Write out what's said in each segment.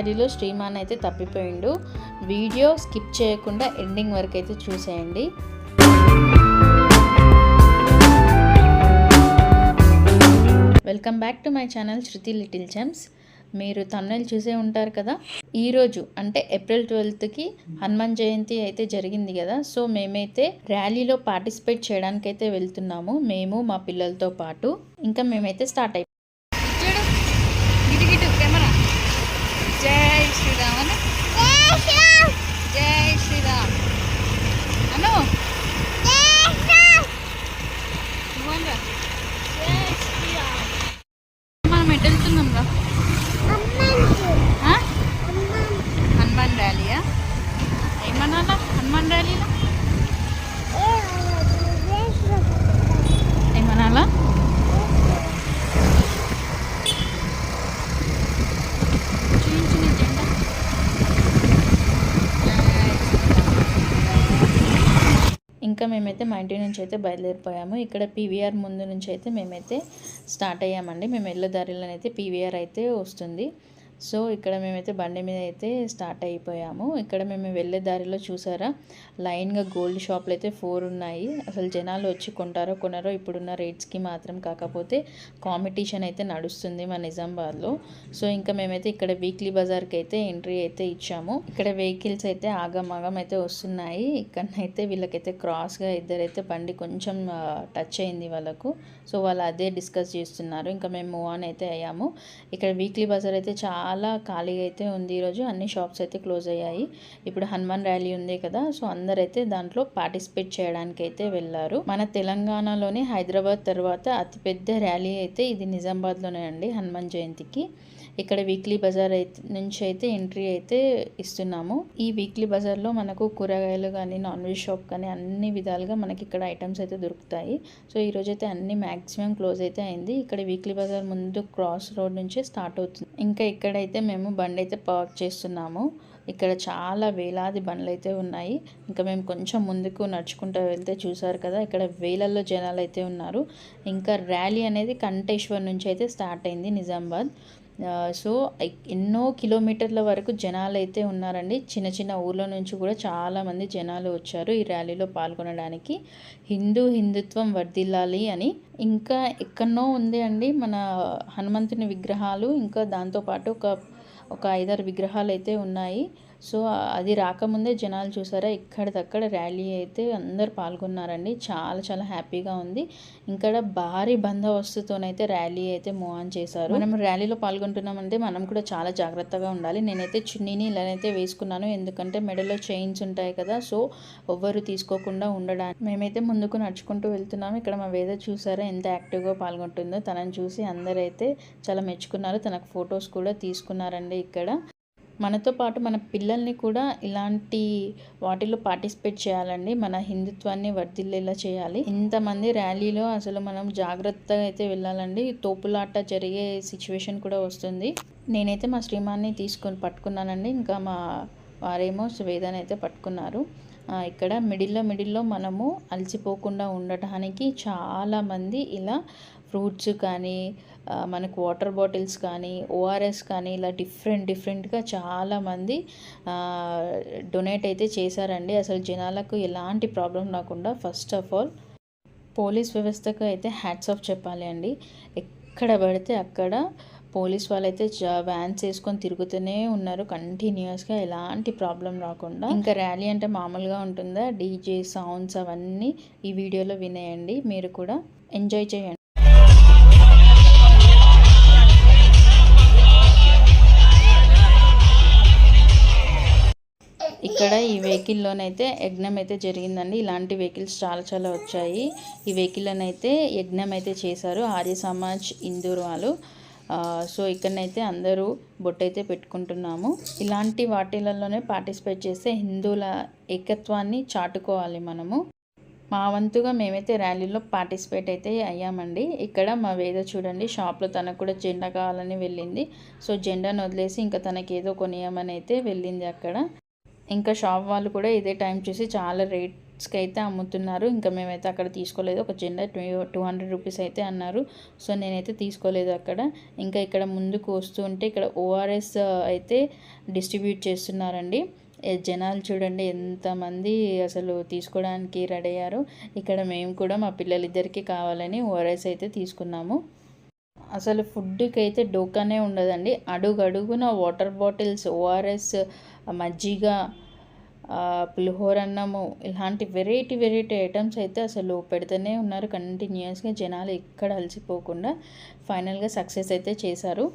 ర్యాలీలో శ్రీమాన్ అయితే తప్పిపోయిండు. వీడియో స్కిప్ చేయకుండా ఎండింగ్ వరకు అయితే చూసేయండి. Welcome back to my channel Shruti little champs మీరు తమిళ చూసే ఉంటారు కదా? ఈరోజు అంటే ఏప్రిల్ ట్వెల్త్కి హనుమాన్ జయంతి అయితే జరిగింది కదా? సో మేమైతే ర్యాలీలో పార్టిసిపేట్ చేయడానికి అయితే వెళ్తున్నాము. మేము మా పిల్లలతో పాటు. ఇంకా మేమైతే స్టార్ట్ అయిపోయి చూడు గిటు గిటు కెమెరా జై శ్రీరామ్ అను జై శ్రీరామ్ అను నువ్వనరా. మనం ఎటు వెళ్తున్నాం రా ఆ? హనుమాన్ ర్యాలీయా ఏమన్నా హనుమాన్ ర్యాలీలో ఏమనాలా చూపించిన జెండా ఇంకా మేమైతే మా ఇంటి నుంచి అయితే బయలుదేరిపోయాము. ఇక్కడ పీవీఆర్ ముందు నుంచి అయితే మేమైతే స్టార్ట్ అయ్యామండి. మేము వెళ్ళే దారిలో అయితే పీవీఆర్ అయితే వస్తుంది. సో ఇక్కడ మేమైతే బండి మీద అయితే స్టార్ట్ అయిపోయాము. ఇక్కడ మేము వెళ్ళే దారిలో చూసారా? లైన్గా గోల్డ్ షాపులు అయితే ఫోర్ ఉన్నాయి. అసలు జనాలు వచ్చి కొంటారో కొనరో ఇప్పుడున్న రేట్స్కి మాత్రం కాకపోతే కాంపిటీషన్ అయితే నడుస్తుంది మా నిజామాబాద్లో. సో ఇంకా మేమైతే ఇక్కడ వీక్లీ బజార్కి అయితే ఎంట్రీ అయితే ఇచ్చాము. ఇక్కడ వెహికల్స్ అయితే ఆగమాగం అయితే వస్తున్నాయి. ఇక్కడనైతే వీళ్ళకైతే క్రాస్గా ఇద్దరైతే బండి కొంచెం టచ్ అయింది వాళ్ళకు. సో వాళ్ళు అదే డిస్కస్ చేస్తున్నారు. ఇంకా మేము మూవ్ ఆన్ అయితే అయ్యాము. ఇక్కడ వీక్లీ బజార్ అయితే చాలా ఖాళీగా అయితే ఉంది ఈరోజు. అన్ని షాప్స్ అయితే క్లోజ్ అయ్యాయి. ఇప్పుడు హనుమాన్ ర్యాలీ ఉంది కదా సో అందరైతే దాంట్లో పార్టిసిపేట్ చేయడానికి అయితే వెళ్ళారు. మన తెలంగాణలోని హైదరాబాద్ తర్వాత అతిపెద్ద ర్యాలీ అయితే ఇది నిజామాబాద్లోనే అండి హనుమాన్ జయంతికి. ఇక్కడ వీక్లీ బజార్ అయితే నుంచి అయితే ఎంట్రీ అయితే ఇస్తున్నాము. ఈ వీక్లీ బజార్లో మనకు కూరగాయలు కానీ నాన్ వెజ్ షాప్ కానీ అన్ని విధాలుగా మనకి ఇక్కడ ఐటమ్స్ అయితే దొరుకుతాయి. సో ఈ అయితే అన్ని మ్యాక్సిమం క్లోజ్ అయితే అయింది. ఇక్కడ వీక్లీ బజార్ ముందు క్రాస్ రోడ్ నుంచే స్టార్ట్ అవుతుంది. ఇంకా ఇక్కడ ఇక్కడైతే మేము బండి అయితే పార్క్ చేస్తున్నాము. ఇక్కడ చాలా వేలాది బండ్లు అయితే ఉన్నాయి. ఇంకా మేము కొంచెం ముందుకు నడుచుకుంటూ వెళ్తే చూసారు కదా ఇక్కడ వేలల్లో జనాలు అయితే ఉన్నారు. ఇంకా ర్యాలీ అనేది కంటేశ్వర్ నుంచి అయితే స్టార్ట్ అయింది నిజామాబాద్. సో ఎన్నో కిలోమీటర్ల వరకు జనాలు అయితే ఉన్నారండి. చిన్న చిన్న ఊర్ల నుంచి కూడా చాలామంది జనాలు వచ్చారు ఈ ర్యాలీలో పాల్గొనడానికి. హిందూ హిందుత్వం వర్ధిల్లాలి అని. ఇంకా ఎక్కడో ఉంది అండి మన హనుమంతుని విగ్రహాలు. ఇంకా దాంతోపాటు ఒక ఒక ఐదారు విగ్రహాలు అయితే ఉన్నాయి. సో అది రాకముందే జనాలు చూసారా ఇక్కడిదక్కడ ర్యాలీ అయితే అందరు పాల్గొన్నారండి. చాలా చాలా హ్యాపీగా ఉంది. ఇక్కడ భారీ బందోబస్తుతోనైతే ర్యాలీ అయితే మూవ్ ఆన్ చేశారు. మనం ర్యాలీలో పాల్గొంటున్నామంటే మనం కూడా చాలా జాగ్రత్తగా ఉండాలి. నేనైతే చున్నీని ఇలానైతే వేసుకున్నాను. ఎందుకంటే మెడలో చైన్స్ ఉంటాయి కదా సో ఎవ్వరు తీసుకోకుండా ఉండడానికి. మేమైతే ముందుకు నడుచుకుంటూ వెళ్తున్నాము. ఇక్కడ మా వేద చూసారా ఎంత యాక్టివ్గా పాల్గొంటుందో. తనని చూసి అందరైతే చాలా మెచ్చుకున్నారు. తనకు ఫొటోస్ కూడా తీసుకున్నారండి ఇక్కడ. మనతో పాటు మన పిల్లల్ని కూడా ఇలాంటి వాటిలో పార్టిసిపేట్ చేయాలండి. మన హిందుత్వాన్ని వర్ధిల్లేలా చేయాలి. ఇంతమంది ర్యాలీలో అసలు మనం జాగ్రత్తగా అయితే వెళ్ళాలండి. తోపులాట జరిగే సిచ్యువేషన్ కూడా వస్తుంది. నేనైతే మా శ్రీమాన్ని తీసుకొని పట్టుకున్నానండి. ఇంకా మా వారేమో వేదాన్ని అయితే పట్టుకున్నారు. ఇక్కడ మిడిల్లో మిడిల్లో మనము అలసిపోకుండా ఉండటానికి చాలామంది ఇలా ఫ్రూట్స్ కానీ మనకు వాటర్ బాటిల్స్ కానీ ఓఆర్ఎస్ కానీ ఇలా డిఫరెంట్ డిఫరెంట్గా చాలామంది డొనేట్ అయితే చేశారండి. అసలు జనాలకు ఎలాంటి ప్రాబ్లం రాకుండా ఫస్ట్ ఆఫ్ ఆల్ పోలీస్ వ్యవస్థకు అయితే హ్యాట్స్ ఆఫ్ చెప్పాలి అండి. ఎక్కడ పడితే అక్కడ పోలీస్ వాళ్ళైతే వ్యాన్స్ వేసుకొని తిరుగుతూనే ఉన్నారు. కంటిన్యూస్గా ఎలాంటి ప్రాబ్లం రాకుండా. ఇంకా ర్యాలీ అంటే మామూలుగా ఉంటుందా? డీజే సౌండ్స్ అవన్నీ ఈ వీడియోలో వినేయండి. మీరు కూడా ఎంజాయ్ చేయండి. ఇక్కడ ఈ వెహికల్లోనైతే యజ్ఞం అయితే జరిగిందండి. ఇలాంటి వెహికల్స్ చాలా చాలా వచ్చాయి. ఈ వెహికల్లోనైతే యజ్ఞం అయితే చేశారు ఆర్య సమాజ్ ఇందూరు వాళ్ళు. సో ఇక్కడనైతే అందరూ బొట్టయితే పెట్టుకుంటున్నాము. ఇలాంటి వాటిలలోనే పార్టిసిపేట్ చేస్తే హిందువుల ఏకత్వాన్ని చాటుకోవాలి మనము. మా వంతుగా మేమైతే ర్యాలీలో పార్టిసిపేట్ అయితే అయ్యామండి. ఇక్కడ మా వేద చూడండి షాప్లో తనకు కూడా జెండా కావాలని వెళ్ళింది. సో జెండాను వదిలేసి ఇంకా తనకి ఏదో కొనియమని అయితే వెళ్ళింది అక్కడ. ఇంకా షాప్ వాళ్ళు కూడా ఇదే టైం చూసి చాలా రేట్ అయితే అమ్ముతున్నారు. ఇంకా మేమైతే అక్కడ తీసుకోలేదు. ఒక చిన్న టూ టూ హండ్రెడ్ రూపీస్ అయితే అన్నారు. సో నేనైతే తీసుకోలేదు అక్కడ. ఇంకా ఇక్కడ ముందుకు వస్తూ ఉంటే ఇక్కడ ఓఆర్ఎస్ అయితే డిస్ట్రిబ్యూట్ చేస్తున్నారండి. జనాలు చూడండి ఎంతమంది అసలు తీసుకోవడానికి రెడీ అయ్యారు. ఇక్కడ మేము కూడా మా పిల్లలిద్దరికీ కావాలని ఓఆర్ఎస్ అయితే తీసుకున్నాము. అసలు ఫుడ్కి అయితే డోకానే ఉండదండి. అడుగు అడుగున వాటర్ బాటిల్స్ ఓఆర్ఎస్ మజ్జిగ పులిహోరన్నము పులిహోర అన్నము ఇలాంటి వెరైటీ వెరైటీ ఐటమ్స్ అయితే అసలు పెడుతూనే ఉన్నారు. కంటిన్యూస్గా జనాలు ఎక్కడ అలసిపోకుండా ఫైనల్గా సక్సెస్ అయితే చేశారు.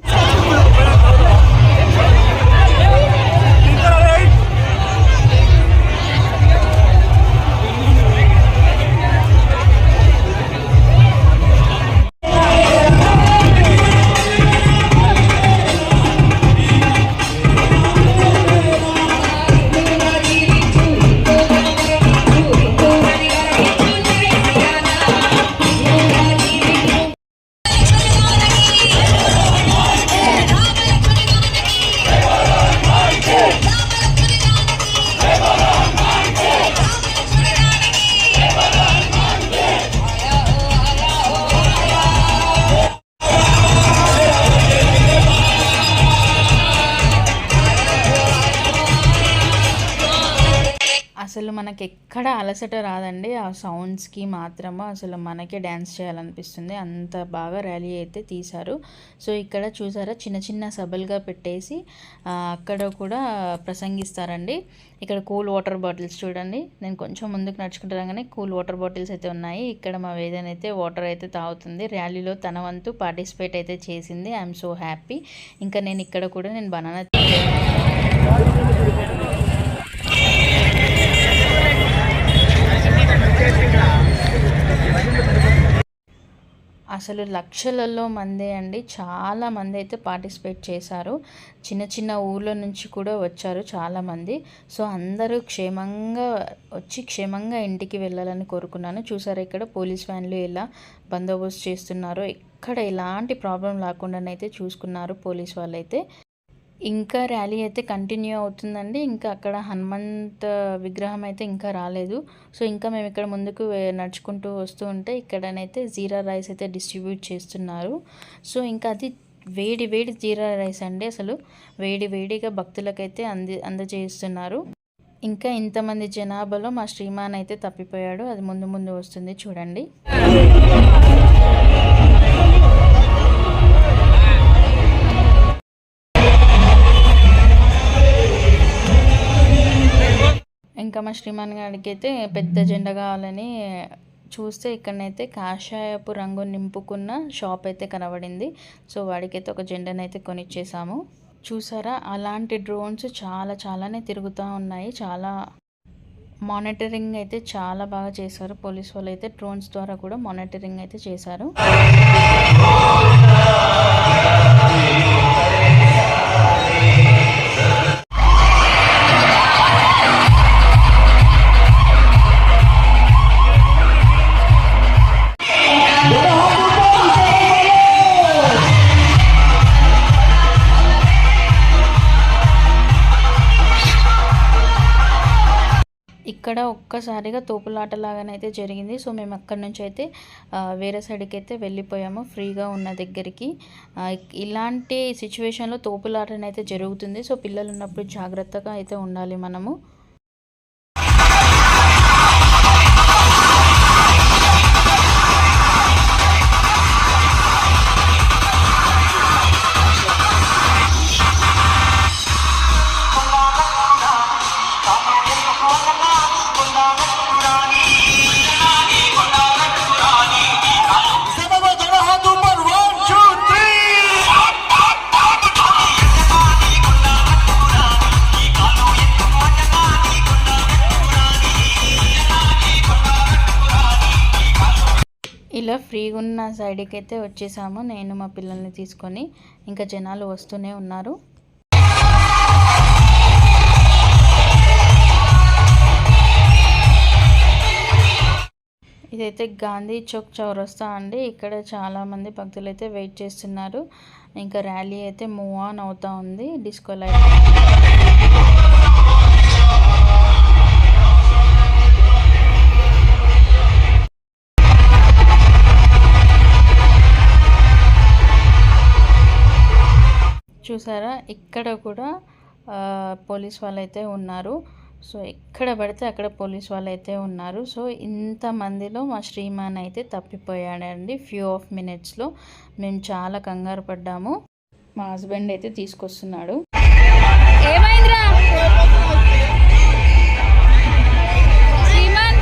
అసలు మనకి ఎక్కడ అలసట రాదండి. ఆ సౌండ్స్కి మాత్రము అసలు మనకే డ్యాన్స్ చేయాలనిపిస్తుంది. అంత బాగా ర్యాలీ అయితే తీశారు. సో ఇక్కడ చూసారా? చిన్న చిన్న సభలుగా పెట్టేసి అక్కడ కూడా ప్రసంగిస్తారండి. ఇక్కడ కూల్ వాటర్ బాటిల్స్ చూడండి. నేను కొంచెం ముందుకు నడుచుకుంటానే కూల్ వాటర్ బాటిల్స్ అయితే ఉన్నాయి. ఇక్కడ మా వేదన అయితే వాటర్ అయితే తాగుతుంది. ర్యాలీలో తన వంతు పార్టిసిపేట్ అయితే చేసింది. I'm so happy. ఇంకా నేను ఇక్కడ కూడా నేను బనానా అసలు లక్షలలో మందే అండి. చాలా మంది అయితే పార్టిసిపేట్ చేశారు. చిన్న చిన్న ఊర్ల నుంచి కూడా వచ్చారు చాలామంది సో అందరూ క్షేమంగా వచ్చి క్షేమంగా ఇంటికి వెళ్ళాలని కోరుకున్నాను. చూసారు ఇక్కడ పోలీస్ వ్యాన్లు ఎలా బందోబస్తు చేస్తున్నారో. ఎక్కడ ఎలాంటి ప్రాబ్లం లేకుండానైతే చూసుకున్నారు పోలీస్ వాళ్ళైతే. ఇంకా ర్యాలీ అయితే కంటిన్యూ అవుతుందండి. ఇంకా అక్కడ హనుమంత్ విగ్రహం అయితే ఇంకా రాలేదు. సో ఇంకా మేము ఇక్కడ ముందుకు నడుచుకుంటూ వస్తూ ఉంటే ఇక్కడనైతే జీరా రైస్ అయితే డిస్ట్రిబ్యూట్ చేస్తున్నారు. సో ఇంకా అది వేడి వేడి జీరా రైస్ అండి అసలు. వేడి వేడిగా భక్తులకైతే అంది అందజేస్తున్నారు ఇంకా ఇంతమంది జనాభాలో మా శ్రీమాన్ అయితే తప్పిపోయాడు. అది ముందు ముందు వస్తుంది చూడండి. ఇంకా మా శ్రీమాన్ గారికి అయితే పెద్ద జెండా కావాలని చూస్తే ఇక్కడనైతే కాషాయపు రంగు నింపుకున్న షాప్ అయితే కనబడింది. సో వాడికైతే ఒక జెండానైతే కొనిచ్చేసాము. చూసారా? అలాంటి డ్రోన్స్ చాలా చాలానే తిరుగుతూ ఉన్నాయి. చాలా మానిటరింగ్ అయితే చాలా బాగా చేశారు. పోలీస్ వాళ్ళు అయితే డ్రోన్స్ ద్వారా కూడా మానిటరింగ్ అయితే చేశారు. ఇక్కడ ఒక్కసారిగా తోపులాటలాగానైతే జరిగింది. సో మేము అక్కడి నుంచి అయితే వేరే సైడ్కి అయితే వెళ్ళిపోయాము ఫ్రీగా ఉన్న దగ్గరికి. ఇలాంటి సిచ్యువేషన్లో తోపులాటనైతే జరుగుతుంది. సో పిల్లలు ఉన్నప్పుడు జాగ్రత్తగా అయితే ఉండాలి మనము. ఇలా ఫ్రీగా ఉన్న సైడ్కి అయితే వచ్చేసాము. నేను మా పిల్లల్ని తీసుకొని ఇంకా జనాలు వస్తూనే ఉన్నారు. ఇదైతే గాంధీ చౌక్ చౌరస్తా అండి. ఇక్కడ చాలా మంది భక్తులు అయితే వెయిట్ చేస్తున్నారు. ఇంకా ర్యాలీ అయితే మూవ్ ఆన్ అవుతా ఉంది. డిస్కో లైట్ చూసారా? ఇక్కడ కూడా పోలీస్ వాళ్ళు అయితే ఉన్నారు. సో ఎక్కడ పడితే అక్కడ పోలీస్ వాళ్ళు అయితే ఉన్నారు. సో ఇంతమందిలో మా శ్రీమాన్ అయితే తప్పిపోయాడండి ఫ్యూ ఆఫ్ మినిట్స్లో. మేము చాలా కంగారు పడ్డాము. మా హస్బెండ్ అయితే తీసుకొస్తున్నాడు. ఏమైందిరా? శ్రీమాన్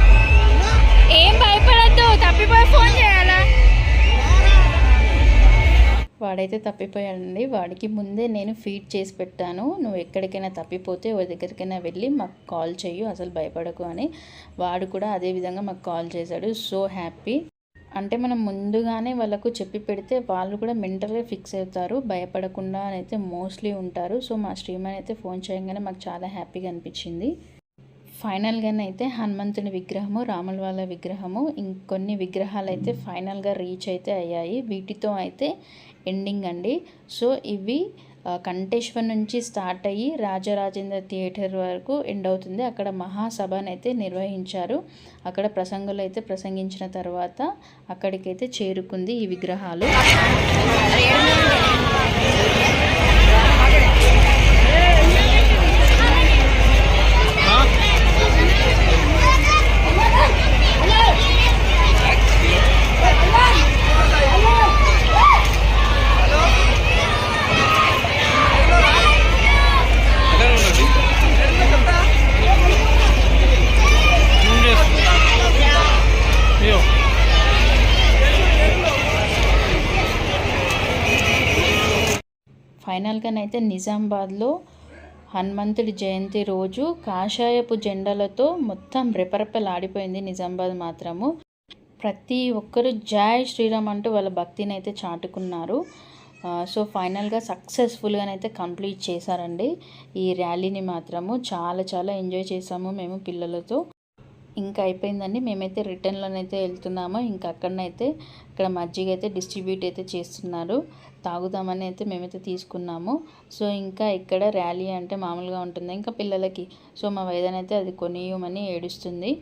ఏం భయపడద్దు తప్పిపోయి ఫోన్ వాడైతే తప్పిపోయాడండి. వాడికి ముందే నేను ఫీడ్ చేసి పెట్టాను. నువ్వు ఎక్కడికైనా తప్పిపోతే ఓ దగ్గరికైనా వెళ్ళి మాకు కాల్ చెయ్యు అసలు భయపడకు అని. వాడు కూడా అదే విధంగా మాకు కాల్ చేశాడు. So happy. అంటే మనం ముందుగానే వాళ్ళకు చెప్పి పెడితే వాళ్ళు కూడా మెంటల్గా ఫిక్స్ అవుతారు. భయపడకుండా అయితే మోస్ట్లీ ఉంటారు. సో మా శ్రీమాన్ అయితే ఫోన్ చేయగానే మాకు చాలా హ్యాపీగా అనిపించింది. ఫైనల్గానైతే హనుమంతుని విగ్రహము రాముల వాళ్ళ విగ్రహము ఇంకొన్ని విగ్రహాలు అయితే ఫైనల్గా రీచ్ అయితే అయ్యాయి. వీటితో అయితే ఎండింగ్ అండి. సో ఇవి కంఠేశ్వర్ కంటేశ్వర్ నుంచి స్టార్ట్ అయ్యి రాజరాజేంద్ర థియేటర్ వరకు ఎండ్ అవుతుంది. అక్కడ మహాసభను అయితే నిర్వహించారు. అక్కడ ప్రసంగులు అయితే ప్రసంగించిన తర్వాత అక్కడికైతే చేరుకుంది ఈ విగ్రహాలు. ఫైనల్గానైతే నిజామాబాద్లో హనుమంతుడి జయంతి రోజు కాషాయపు జెండాలతో మొత్తం రెపరెపలాడిపోయింది నిజామాబాద్ మాత్రము. ప్రతి ఒక్కరు జై శ్రీరామ్ అంటూ వాళ్ళ భక్తిని అయితే చాటుకున్నారు సో ఫైనల్గా సక్సెస్ఫుల్గానైతే కంప్లీట్ చేశారండి ఈ ర్యాలీని మాత్రము. చాలా చాలా ఎంజాయ్ చేసాము మేము పిల్లలతో. ఇంకా అయిపోయిందండి. మేమైతే రిటర్న్లోనైతే వెళ్తున్నాము. ఇంకా అక్కడనైతే ఇక్కడ మజ్జిగ అయితే డిస్ట్రిబ్యూట్ అయితే చేస్తున్నారు. తాగుదామని అయితే మేమైతే తీసుకున్నాము. సో ఇంకా ఇక్కడ ర్యాలీ అంటే మామూలుగా ఉంటుంది. ఇంకా పిల్లలకి సో మా వైదన్ అయితే అది కొనియమని ఏడుస్తుంది.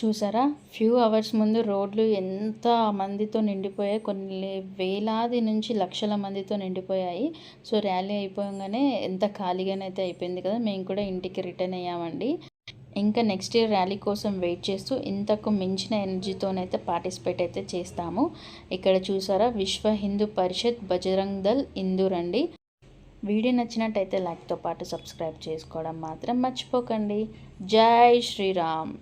చూసారా? ఫ్యూ అవర్స్ ముందు రోడ్లు ఎంత మందితో నిండిపోయాయి. కొన్ని వేలాది నుంచి లక్షల మందితో నిండిపోయాయి. సో ర్యాలీ అయిపోగానే ఎంత ఖాళీగానైతే అయిపోయింది కదా మేము కూడా ఇంటికి రిటర్న్ అయ్యామండి. ఇంకా నెక్స్ట్ ఇయర్ ర్యాలీ కోసం వెయిట్ చేస్తూ ఇంతకు మించిన ఎనర్జీతోనైతే పార్టిసిపేట్ అయితే చేస్తాము. ఇక్కడ చూసారా? విశ్వ హిందూ పరిషత్ బజరంగ్ దల్ ఇందూర్ అండి. వీడియో నచ్చినట్టయితే లైక్తో పాటు సబ్స్క్రైబ్ చేసుకోవడం మాత్రం మర్చిపోకండి. జై శ్రీరామ్.